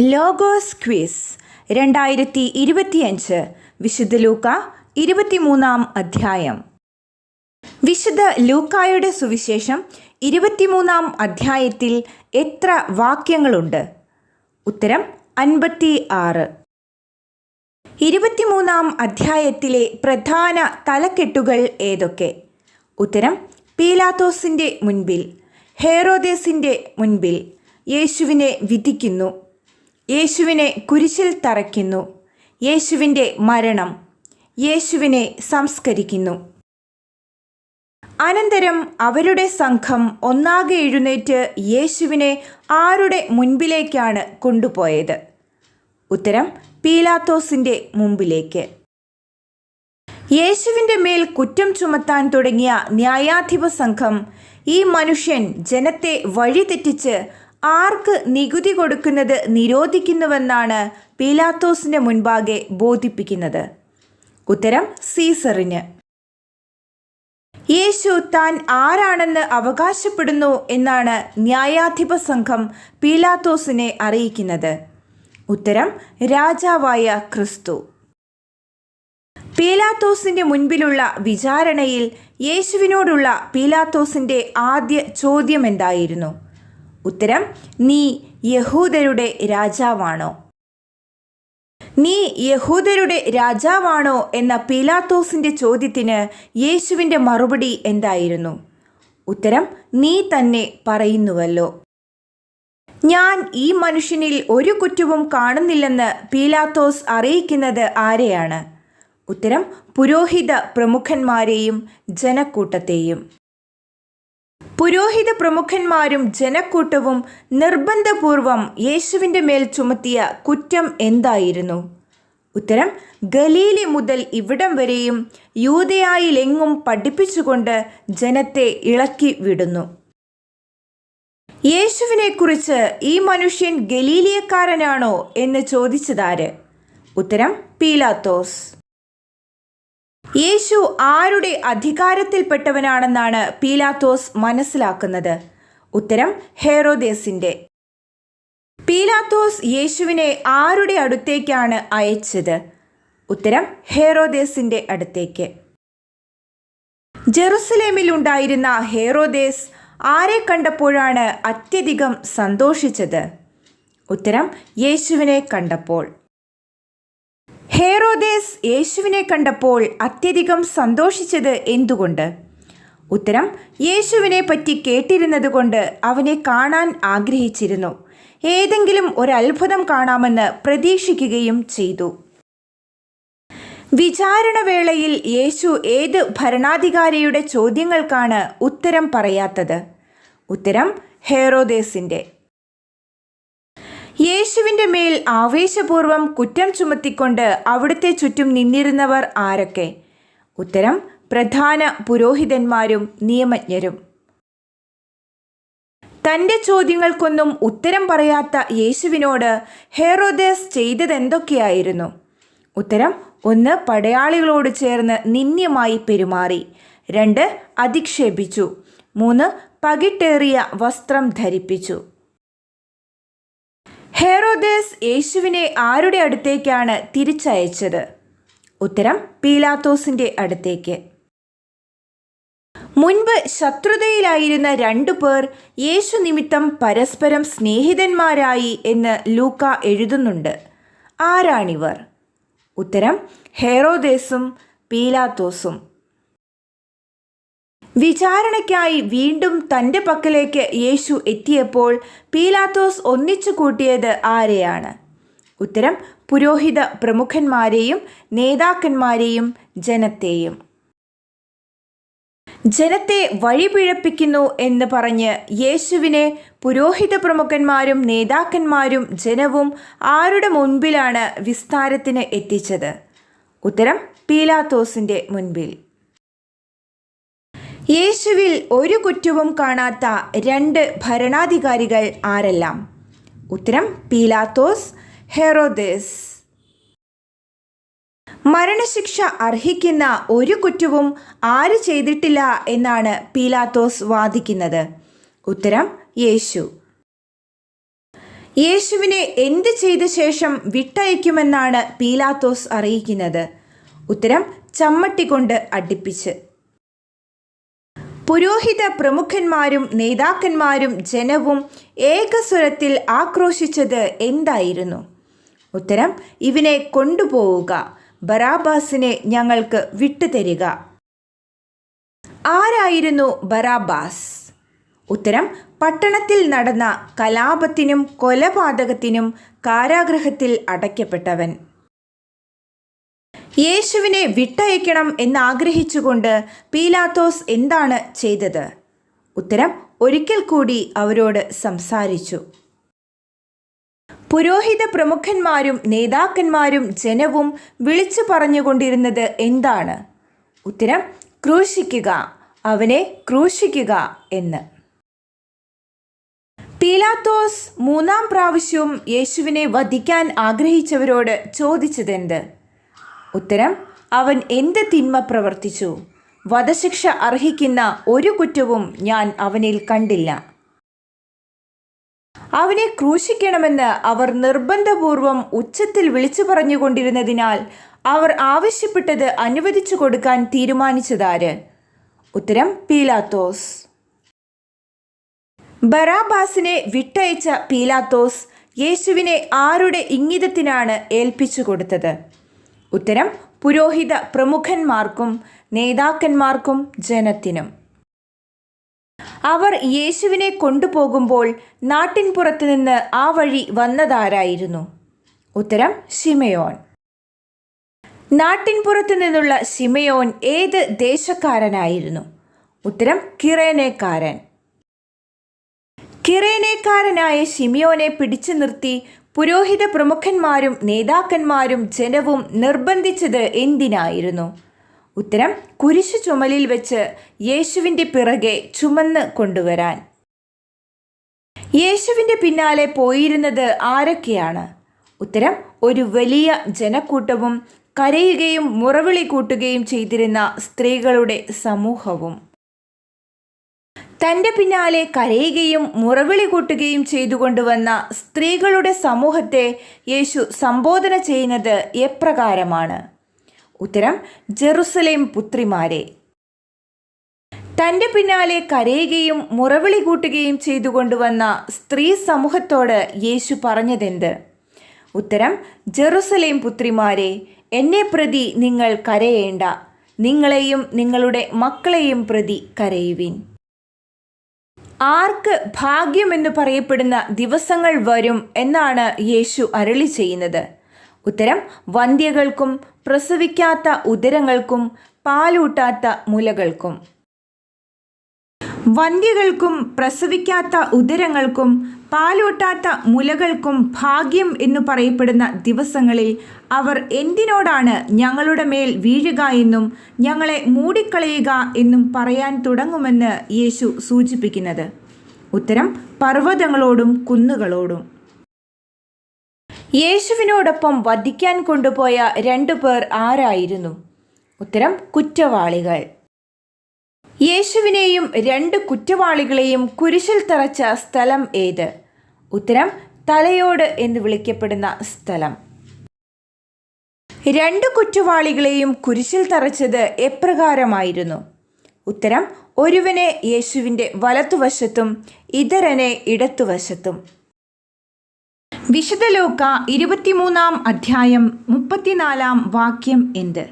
Logos quiz രണ്ടായിരത്തി ഇരുപത്തിയഞ്ച് വിശുദ്ധ ലൂക്ക ഇരുപത്തിമൂന്നാം അധ്യായം. വിശുദ്ധ ലൂക്കായുടെ സുവിശേഷം ഇരുപത്തിമൂന്നാം അധ്യായത്തിൽ എത്ര വാക്യങ്ങളുണ്ട്? ഉത്തരം അൻപത്തി ആറ് ഇരുപത്തിമൂന്നാം അധ്യായത്തിലെ പ്രധാന തലക്കെട്ടുകൾ ഏതൊക്കെ? ഉത്തരം പീലാത്തോസിന്റെ മുൻപിൽ ഹേറോദേസിന്റെ മുൻപിൽ യേശുവിനെ വിധിക്കുന്നു. യേശുവിനെ കുരിശിൽ തറയ്ക്കുന്നു. യേശുവിന്റെ മരണം യേശുവിനെ സംസ്കരിക്കുന്നു. അനന്തരം അവരുടെ സംഘം ഒന്നാകെ എഴുന്നേറ്റ് യേശുവിനെ ആരുടെ മുൻപിലേക്കാണ് കൊണ്ടുപോയത്? ഉത്തരം പീലാത്തോസിന്റെ മുമ്പിലേക്ക്. യേശുവിന്റെ മേൽ കുറ്റം ചുമത്താൻ തുടങ്ങിയ ന്യായാധിപ സംഘം ഈ മനുഷ്യൻ ജനത്തെ വഴിതെറ്റിച്ച് ആർക്ക് നികുതി കൊടുക്കുന്നത് നിരോധിക്കുന്നുവെന്നാണ് പീലാത്തോസിന്റെ മുൻപാകെ ബോധിപ്പിക്കുന്നത്. ഉത്തരം സീസറിന്. യേശു താൻ ആരാണെന്ന് അവകാശപ്പെടുന്നു എന്നാണ് ന്യായാധിപ സംഘം പീലാത്തോസിനെ അറിയിക്കുന്നത്. ഉത്തരം രാജാവായ ക്രിസ്തു. പീലാത്തോസിന്റെ മുൻപിലുള്ള വിചാരണയിൽ യേശുവിനോടുള്ള പീലാത്തോസിന്റെ ആദ്യ ചോദ്യം എന്തായിരുന്നു? ഉത്തരം നീ യഹൂദരുടെ രാജാവാണോ? നീ യഹൂദരുടെ രാജാവാണോ? എന്ന പീലാത്തോസിന്റെ ചോദ്യത്തിന് യേശുവിന്റെ മറുപടി എന്തായിരുന്നു? ഉത്തരം നീ തന്നെ പറയുന്നുവല്ലോ. ഞാൻ ഈ മനുഷ്യനിൽ ഒരു കുറ്റവും കാണുന്നില്ലെന്ന് പീലാത്തോസ് അറിയിക്കുന്നത് ആരെയാണ്? ഉത്തരം പുരോഹിത പ്രമുഖന്മാരെയും ജനക്കൂട്ടത്തെയും. പുരോഹിത പ്രമുഖന്മാരും ജനക്കൂട്ടവും നിർബന്ധപൂർവം യേശുവിന്റെ മേൽ ചുമത്തിയ കുറ്റം എന്തായിരുന്നു? ഉത്തരം ഗലീലി മുതൽ ഇവിടം വരെയും യൂതയായിലെങ്ങും പഠിപ്പിച്ചുകൊണ്ട് ജനത്തെ ഇളക്കി വിടുന്നു. യേശുവിനെക്കുറിച്ച് ഈ മനുഷ്യൻ ഗലീലിയക്കാരനാണോ എന്ന് ചോദിച്ചതാര്? ഉത്തരം പീലാത്തോസ്. യേശു ആരുടെ അധികാരത്തിൽപ്പെട്ടവനാണെന്നാണ് പീലാത്തോസ് മനസ്സിലാക്കുന്നത്. ഉത്തരം ഹേറോദേസിന്റെ. പീലാത്തോസ് യേശുവിനെ ആരുടെ അടുത്തേക്കാണ് അയച്ചത്? ഉത്തരം ഹേറോദേസിന്റെ അടുത്തേക്ക്. ജെറുസലേമിൽ ഉണ്ടായിരുന്ന ഹേറോദേസ് ആരെ കണ്ടപ്പോഴാണ് അത്യധികം സന്തോഷിച്ചത്? ഉത്തരം യേശുവിനെ കണ്ടപ്പോൾ. ഹേറോദേസ് യേശുവിനെ കണ്ടപ്പോൾ അത്യധികം സന്തോഷിച്ചത് എന്തുകൊണ്ട്? ഉത്തരം യേശുവിനെ പറ്റി കേട്ടിരുന്നതുകൊണ്ട് അവനെ കാണാൻ ആഗ്രഹിച്ചിരുന്നു. ഏതെങ്കിലും ഒരത്ഭുതം കാണാമെന്ന് പ്രതീക്ഷിക്കുകയും ചെയ്തു. വിചാരണവേളയിൽ യേശു ഏത് ഭരണാധികാരിയുടെ ചോദ്യങ്ങൾക്കാണ് ഉത്തരം പറയാത്തത്? ഉത്തരം ഹേറോദേസിന്റെ യേശുവിന്റെ മേൽ ആവേശപൂർവം കുറ്റം ചുമത്തിക്കൊണ്ട് അവിടുത്തെ ചുറ്റും നിന്നിരുന്നവർ ആരൊക്കെ? ഉത്തരം പ്രധാന പുരോഹിതന്മാരും നിയമജ്ഞരും. തന്റെ ചോദ്യങ്ങൾക്കൊന്നും ഉത്തരം പറയാത്ത യേശുവിനോട് ഹെറോദേസ് ചെയ്തതെന്തൊക്കെയായിരുന്നു? ഉത്തരം ഒന്ന് പടയാളികളോട് ചേർന്ന് നിന്ദ്യമായി പെരുമാറി. രണ്ട് അധിക്ഷേപിച്ചു. മൂന്ന് പകിട്ടേറിയ വസ്ത്രം ധരിപ്പിച്ചു. ഹെറോദേസ് യേശുവിനെ ആരുടെ അടുത്തേക്കാണ് തിരിച്ചയച്ചത്? ഉത്തരം പീലാത്തോസിന്റെ അടുത്തേക്ക്. മുൻപ് ശത്രുതയിലായിരുന്ന രണ്ടു പേർ യേശു നിമിത്തം പരസ്പരം സ്നേഹിതന്മാരായി എന്ന് ലൂക്ക എഴുതുന്നുണ്ട്. ആരാണിവർ? ഉത്തരം ഹെറോദേസും പീലാത്തോസും. വിചാരണയ്ക്കായി വീണ്ടും തന്റെ പക്കലേക്ക് യേശു എത്തിയപ്പോൾ പീലാത്തോസ് ഒന്നിച്ചു കൂട്ടിയത് ആരെയാണ്? ഉത്തരം പുരോഹിത പ്രമുഖന്മാരെയും നേതാക്കന്മാരെയും ജനത്തെയും. ജനത്തെ വഴിപിഴപ്പിക്കുന്നു എന്ന് പറഞ്ഞ് യേശുവിനെ പുരോഹിത പ്രമുഖന്മാരും നേതാക്കന്മാരും ജനവും ആരുടെ മുൻപിലാണ് വിസ്താരത്തിന് എത്തിച്ചത്? ഉത്തരം പീലാത്തോസിന്റെ മുൻപിൽ. യേശുവിൽ ഒരു കുറ്റവും കാണാത്ത രണ്ട് ഭരണാധികാരികൾ ആരെല്ലാം? ഉത്തരം പീലാത്തോസ് ഹെറോദേസ്. മരണശിക്ഷ അർഹിക്കുന്ന ഒരു കുറ്റവും ആര് ചെയ്തിട്ടില്ല എന്നാണ് പീലാത്തോസ് വാദിക്കുന്നത്. ഉത്തരം യേശു. യേശുവിനെ എന്ത് ചെയ്ത ശേഷം വിട്ടയക്കുമെന്നാണ് പീലാത്തോസ് അറിയിക്കുന്നത്. ഉത്തരം ചമ്മട്ടി കൊണ്ട് അടുപ്പിച്ച്. പുരോഹിത പ്രമുഖന്മാരും നേതാക്കന്മാരും ജനവും ഏകസ്വരത്തിൽ ആക്രോശിച്ചത് എന്തായിരുന്നു? ഉത്തരം ഇവനെ കൊണ്ടുപോവുക. ബറാബാസിനെ ഞങ്ങൾക്ക് വിട്ടുതരിക. ആരായിരുന്നു ബറാബാസ്? ഉത്തരം പട്ടണത്തിൽ നടന്ന കലാപത്തിനും കൊലപാതകത്തിനും കാരാഗ്രഹത്തിൽ അടയ്ക്കപ്പെട്ടവൻ. യേശുവിനെ വിട്ടയക്കണം എന്നാഗ്രഹിച്ചുകൊണ്ട് പീലാത്തോസ് എന്താണ് ചെയ്തത്? ഉത്തരം ഒരിക്കൽ കൂടി അവരോട് സംസാരിച്ചു. പുരോഹിത പ്രമുഖന്മാരും നേതാക്കന്മാരും ജനവും വിളിച്ചു പറഞ്ഞുകൊണ്ടിരുന്നത് എന്താണ്? ഉത്തരം ക്രൂശിക്കുക അവനെ ക്രൂശിക്കുക എന്ന്. പീലാത്തോസ് മൂന്നാം പ്രാവശ്യവും യേശുവിനെ വധിക്കാൻ ആഗ്രഹിച്ചവരോട് ചോദിച്ചതെന്ത്? ഉത്തരം അവൻ എന്ത് തിന്മ പ്രവർത്തിച്ചു. വധശിക്ഷ അർഹിക്കുന്ന ഒരു കുറ്റവും ഞാൻ അവനിൽ കണ്ടില്ല. അവനെ ക്രൂശിക്കണമെന്ന് അവർ നിർബന്ധപൂർവം ഉച്ചത്തിൽ വിളിച്ചു പറഞ്ഞുകൊണ്ടിരുന്നതിനാൽ അവർ ആവശ്യപ്പെട്ടത് അനുവദിച്ചു കൊടുക്കാൻ തീരുമാനിച്ചതാര്? ഉത്തരം പീലാത്തോസ്. ബറാബാസിനെ വിട്ടയച്ച പീലാത്തോസ് യേശുവിനെ ആരുടെ ഇംഗിതത്തിനാണ് ഏൽപ്പിച്ചു കൊടുത്തത്? ഉത്തരം പുരോഹിത പ്രമുഖന്മാർക്കും നേതാക്കന്മാർക്കും ജനത്തിനും. അവർ യേശുവിനെ കൊണ്ടുപോകുമ്പോൾ നാട്ടിൻ പുറത്തുനിന്ന് ആ വഴി വന്നതാരായിരുന്നു? ഉത്തരം ശിമയോൻ. നാട്ടിൻപുറത്ത് നിന്നുള്ള ഷിമയോൻ ഏത് ദേശക്കാരനായിരുന്നു? ഉത്തരം കിറേനേക്കാരൻ. കിറേനേക്കാരനായ ഷിമിയോനെ പിടിച്ചു നിർത്തി പുരോഹിത പ്രമുഖന്മാരും നേതാക്കന്മാരും ജനവും നിർബന്ധിച്ചത് എന്തിനായിരുന്നു? ഉത്തരം കുരിശു ചുമലിൽ വെച്ച് യേശുവിന്റെ പിറകെ ചുമന്ന് കൊണ്ടുവരാൻ. യേശുവിന്റെ പിന്നാലെ പോയിരുന്നത് ആരൊക്കെയാണ്? ഉത്തരം ഒരു വലിയ ജനക്കൂട്ടവും കരയുകയും മുറവിളി കൂട്ടുകയും ചെയ്തിരുന്ന സ്ത്രീകളുടെ സമൂഹവും. തന്റെ പിന്നാലെ കരയുകയും മുറവിളി കൂട്ടുകയും ചെയ്തുകൊണ്ടുവന്ന സ്ത്രീകളുടെ സമൂഹത്തെ യേശു സംബോധന ചെയ്യുന്നത് എപ്രകാരമാണ്? ഉത്തരം ജെറുസലേം പുത്രിമാരെ. തന്റെ പിന്നാലെ കരയുകയും മുറവിളി കൂട്ടുകയും ചെയ്തുകൊണ്ടുവന്ന സ്ത്രീ സമൂഹത്തോട് യേശു പറഞ്ഞതെന്ത്? ഉത്തരം ജെറുസലേം പുത്രിമാരെ എന്നെ പ്രതി നിങ്ങൾ കരയേണ്ട. നിങ്ങളെയും നിങ്ങളുടെ മക്കളെയും പ്രതി കരയുവിൻ. ആർക്ക് ഭാഗ്യമെന്ന് പറയപ്പെടുന്ന ദിവസങ്ങൾ വരും എന്നാണ് യേശു അരളി ചെയ്യുന്നത്. ഉത്തരം വന്ധ്യകൾക്കും പ്രസവിക്കാത്ത ഉദരങ്ങൾക്കും പാലൂട്ടാത്ത മുലകൾക്കും. വന്ധ്യകൾക്കും പ്രസവിക്കാത്ത ഉദരങ്ങൾക്കും പാലൂട്ടാത്ത മുലകൾക്കും ഭാഗ്യം എന്നു പറയപ്പെടുന്ന ദിവസങ്ങളിൽ അവർ എന്തിനോടാണ് ഞങ്ങളുടെ മേൽ വീഴുക എന്നും ഞങ്ങളെ മൂടിക്കളയുക എന്നും പറയാൻ തുടങ്ങുമെന്ന് യേശു സൂചിപ്പിക്കുന്നത്. ഉത്തരം പർവതങ്ങളോടും കുന്നുകളോടും. യേശുവിനോടൊപ്പം വധിക്കാൻ കൊണ്ടുപോയ രണ്ടു പേർ ആരായിരുന്നു? ഉത്തരം കുറ്റവാളികൾ. യേശുവിനെയും രണ്ട് കുറ്റവാളികളെയും കുരിശിൽ തറച്ച സ്ഥലം ഏത്? ഉത്തരം തലയോട് എന്ന് വിളിക്കപ്പെടുന്ന സ്ഥലം. രണ്ട് കുറ്റവാളികളെയും കുരിശിൽ തറച്ചത് എപ്രകാരമായിരുന്നു? ഉത്തരം ഒരുവനെ യേശുവിന്റെ വലത്തുവശത്തും ഇതരനെ ഇടത്തുവശത്തും. വിശുദ്ധ ഇരുപത്തിമൂന്നാം അധ്യായം മുപ്പത്തിനാലാം വാക്യം എന്ത്?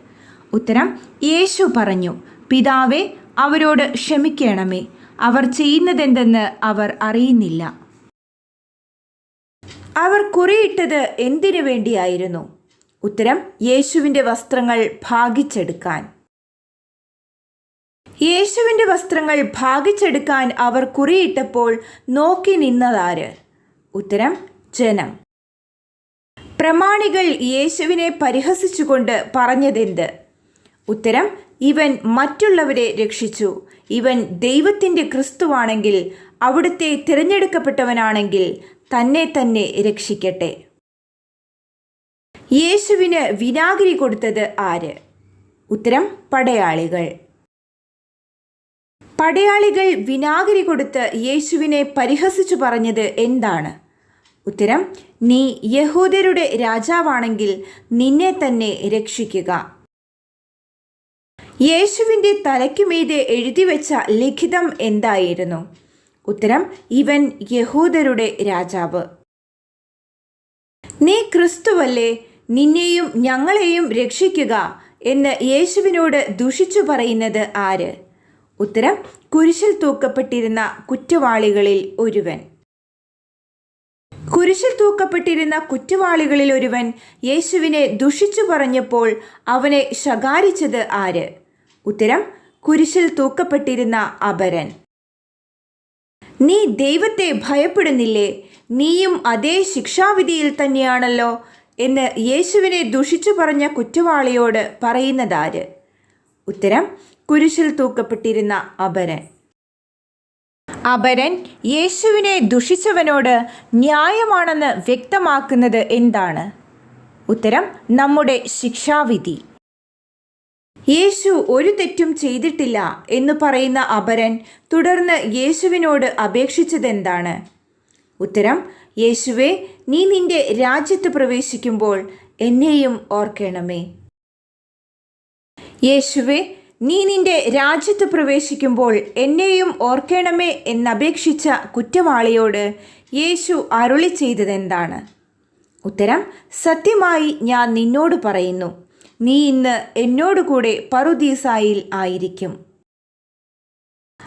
ഉത്തരം യേശു പറഞ്ഞു പിതാവെ അവരോട് ക്ഷമിക്കണമേ. അവർ ചെയ്യുന്നതെന്തെന്ന് അവർ അറിയുന്നില്ല. അവർ കുറിയിട്ടത് എന്തിനു വേണ്ടിയായിരുന്നു? ഉത്തരം യേശുവിന്റെ വസ്ത്രങ്ങൾ ഭാഗിച്ചെടുക്കാൻ. യേശുവിന്റെ വസ്ത്രങ്ങൾ ഭാഗിച്ചെടുക്കാൻ അവർ കുറിയിട്ടപ്പോൾ നോക്കി നിന്നതാര്? ഉത്തരം ജനം. പ്രമാണികൾ യേശുവിനെ പരിഹസിച്ചുകൊണ്ട് പറഞ്ഞതെന്ത്? ഉത്തരം ഇവൻ മറ്റുള്ളവരെ രക്ഷിച്ചു. ഇവൻ ദൈവത്തിന്റെ ക്രിസ്തുവാണെങ്കിൽ അവിടുത്തെ തിരഞ്ഞെടുക്കപ്പെട്ടവനാണെങ്കിൽ തന്നെ തന്നെ രക്ഷിക്കട്ടെ. യേശുവിന് വിനാഗിരി കൊടുത്തത് ആര്? ഉത്തരം പടയാളികൾ. പടയാളികൾ വിനാഗിരി കൊടുത്ത് യേശുവിനെ പരിഹസിച്ചു പറഞ്ഞത് എന്താണ്? ഉത്തരം നീ യഹൂദരുടെ രാജാവാണെങ്കിൽ നിന്നെ തന്നെ രക്ഷിക്കുക. യേശുവിന്റെ തലയ്ക്കുമീതെ എഴുതിവെച്ച ലിഖിതം എന്തായിരുന്നു? ഉത്തരം ഇവൻ യഹൂദരുടെ രാജാവ്. നീ ക്രിസ്തുവല്ലേ നിന്നെയും ഞങ്ങളെയും രക്ഷിക്കുക എന്ന് യേശുവിനോട് ദുഷിച്ചു പറയുന്നത് ആര്? ഉത്തരം കുരിശിൽ തൂക്കപ്പെട്ടിരുന്ന കുറ്റവാളികളിൽ ഒരുവൻ. കുരിശിൽ തൂക്കപ്പെട്ടിരുന്ന കുറ്റവാളികളിൽ ഒരുവൻ യേശുവിനെ ദുഷിച്ചു പറഞ്ഞപ്പോൾ അവനെ ശകാരിച്ചത് ആര്? ഉത്തരം കുരിശിൽ തൂക്കപ്പെട്ടിരുന്ന അപരൻ. നീ ദൈവത്തെ ഭയപ്പെടുന്നില്ലേ? നീയും അതേ ശിക്ഷാവിധിയിൽ തന്നെയാണല്ലോ? എന്ന് യേശുവിനെ ദുഷിച്ചു പറഞ്ഞ കുറ്റവാളിയോട് പറയുന്നതാര്? ഉത്തരം കുരിശിൽ തൂക്കപ്പെട്ടിരുന്ന അപരൻ. അപരൻ യേശുവിനെ ദുഷിച്ചവനോട് ന്യായമാണെന്ന് വ്യക്തമാക്കുന്നത് എന്താണ്? ഉത്തരം നമ്മുടെ ശിക്ഷാവിധി. യേശു ഒരു തെറ്റും ചെയ്തിട്ടില്ല എന്ന് പറയുന്ന അപരൻ തുടർന്ന് യേശുവിനോട് അപേക്ഷിച്ചതെന്താണ്? ഉത്തരം യേശുവെ നീ നിന്റെ രാജ്യത്ത് പ്രവേശിക്കുമ്പോൾ എന്നെയും ഓർക്കണമേ. യേശുവെ നീ നിന്റെ രാജ്യത്ത് പ്രവേശിക്കുമ്പോൾ എന്നെയും ഓർക്കണമേ എന്നപേക്ഷിച്ച കുറ്റവാളിയോട് യേശു അരുളി ചെയ്തതെന്താണ്? ഉത്തരം സത്യമായി ഞാൻ നിന്നോട് പറയുന്നു. നീ ഇന്ന് എന്നോടുകൂടെ പറുദീസായിൽ ആയിരിക്കും.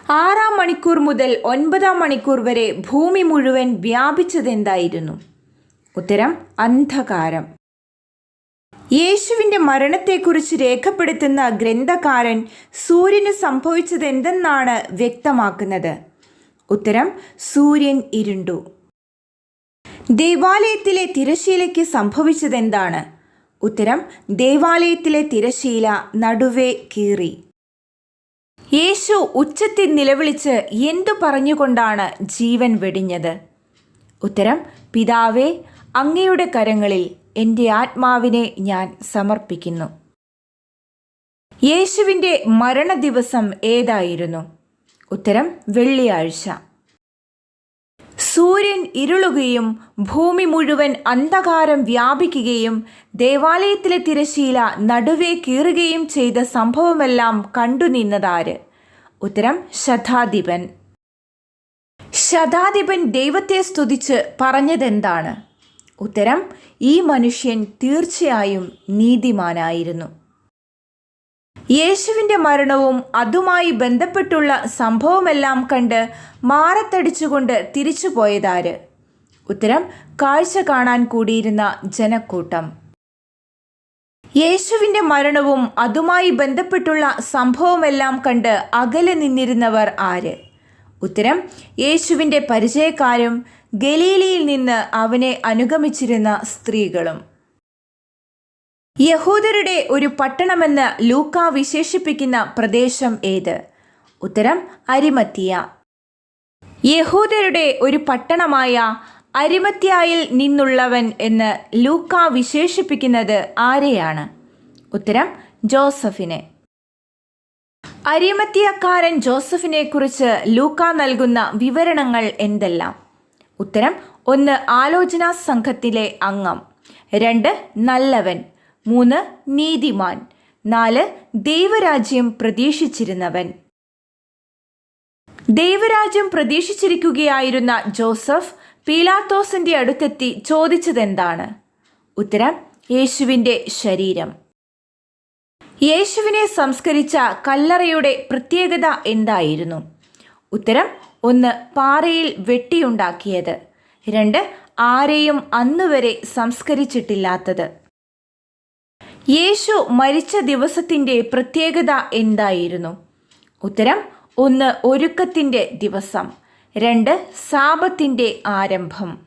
ആറാം മണിക്കൂർ മുതൽ ഒൻപതാം മണിക്കൂർ വരെ ഭൂമി മുഴുവൻ വ്യാപിച്ചതെന്തായിരുന്നു? ഉത്തരം അന്ധകാരം. യേശുവിന്റെ മരണത്തെക്കുറിച്ച് രേഖപ്പെടുത്തുന്ന ഗ്രന്ഥകാരൻ സൂര്യന് സംഭവിച്ചതെന്തെന്നാണ് വ്യക്തമാക്കുന്നത്? ഉത്തരം സൂര്യൻ ഇരുണ്ടു. ദേവാലയത്തിലെ തിരശീലയ്ക്ക് സംഭവിച്ചതെന്താണ്? ഉത്തരം ദേവാലയത്തിലെ തിരശീല നടുവേ കീറി. യേശു ഉച്ചത്തിൽ നിലവിളിച്ച് എന്തു പറഞ്ഞുകൊണ്ടാണ് ജീവൻ വെടിഞ്ഞത്? ഉത്തരം പിതാവേ അങ്ങയുടെ കരങ്ങളിൽ എന്റെ ആത്മാവിനെ ഞാൻ സമർപ്പിക്കുന്നു. യേശുവിന്റെ മരണ ദിവസം ഏതായിരുന്നു? ഉത്തരം വെള്ളിയാഴ്ച. സൂര്യൻ ഇരുളുകയും ഭൂമി മുഴുവൻ അന്ധകാരം വ്യാപിക്കുകയും ദേവാലയത്തിലെ തിരശീല നടുവേ കീറുകയും ചെയ്ത സംഭവമെല്ലാം കണ്ടുനിന്നതാര് ഉത്തരം ശതാധിപൻ. ശതാധിപൻ ദൈവത്തെ സ്തുതിച്ച് പറഞ്ഞതെന്താണ്? ഉത്തരം ഈ മനുഷ്യൻ തീർച്ചയായും നീതിമാനായിരുന്നു. യേശുവിന്റെ മരണവും അതുമായി ബന്ധപ്പെട്ടുള്ള സംഭവമെല്ലാം കണ്ട് മാറത്തടിച്ചുകൊണ്ട് തിരിച്ചു പോയതാര്? ഉത്തരം കാഴ്ച കാണാൻ കൂടിയിരുന്ന ജനക്കൂട്ടം. യേശുവിന്റെ മരണവും അതുമായി ബന്ധപ്പെട്ടുള്ള സംഭവമെല്ലാം കണ്ട് അകലെ നിന്നിരുന്നവർ ആര്? ഉത്തരം യേശുവിന്റെ പരിചയക്കാരും ഗലീലിയിൽ നിന്ന് അവനെ അനുഗമിച്ചിരുന്ന സ്ത്രീകളും. യഹൂദരുടെ ഒരു പട്ടണമെന്ന് ലൂക്ക വിശേഷിപ്പിക്കുന്ന പ്രദേശം ഏത്? ഉത്തരം അരിമത്തിയ യഹൂദരുടെ ഒരു പട്ടണമായ അരിമത്യായിൽ നിന്നുള്ളവൻ എന്ന് ലൂക്ക വിശേഷിപ്പിക്കുന്നത് ആരെയാണ്? ഉത്തരം ജോസഫിനെ. അരിമത്തിയക്കാരൻ ജോസഫിനെ കുറിച്ച് ലൂക്ക നൽകുന്ന വിവരണങ്ങൾ എന്തെല്ലാം? ഉത്തരം ഒന്ന് ആലോചനാ സംഘത്തിലെ അംഗം രണ്ട് നല്ലവൻ. മൂന്ന് നീതിമാൻ. നാല് ദൈവരാജ്യം പ്രതീക്ഷിച്ചിരുന്നവൻ. ദൈവരാജ്യം പ്രതീക്ഷിച്ചിരിക്കുകയായിരുന്ന ജോസഫ് പീലാത്തോസിന്റെ അടുത്തെത്തി ചോദിച്ചതെന്താണ്? ഉത്തരം യേശുവിന്റെ ശരീരം. യേശുവിനെ സംസ്കരിച്ച കല്ലറയുടെ പ്രത്യേകത എന്തായിരുന്നു? ഉത്തരം ഒന്ന് പാറയിൽ വെട്ടിയുണ്ടാക്കിയത്. രണ്ട് ആരെയും അന്നുവരെ സംസ്കരിച്ചിട്ടില്ലാത്തത്. യേശു മരിച്ച ദിവസത്തിന്റെ പ്രത്യേകത എന്തായിരുന്നു? ഉത്തരം ഒന്ന് ഒരുക്കത്തിന്റെ ദിവസം രണ്ട് സാപത്തിന്റെ ആരംഭം.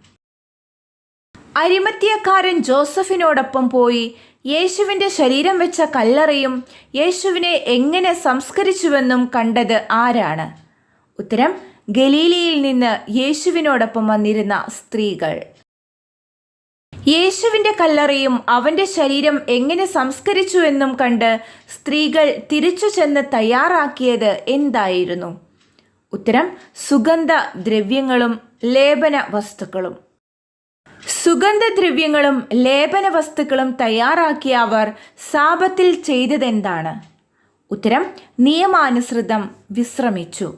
അരിമത്തിയക്കാരൻ ജോസഫിനോടൊപ്പം പോയി യേശുവിന്റെ ശരീരം വെച്ച കല്ലറയും യേശുവിനെ എങ്ങനെ സംസ്കരിച്ചുവെന്നും കണ്ടത് ആരാണ്? ഉത്തരം ഗലീലിയിൽ നിന്ന് യേശുവിനോടൊപ്പം വന്നിരുന്ന സ്ത്രീകൾ. യേശുവിന്റെ കല്ലറയും അവന്റെ ശരീരം എങ്ങനെ സംസ്കരിച്ചുവെന്നും കണ്ട് സ്ത്രീകൾ തിരിച്ചു ചെന്ന് തയ്യാറാക്കിയത് എന്തായിരുന്നു? ഉത്തരം സുഗന്ധ ദ്രവ്യങ്ങളും ലേപന വസ്തുക്കളും. സുഗന്ധദ്രവ്യങ്ങളും ലേപന വസ്തുക്കളും തയ്യാറാക്കിയ അവർ സാപത്തിൽ ചെയ്തതെന്താണ്? ഉത്തരം നിയമാനുസൃതം വിശ്രമിച്ചു.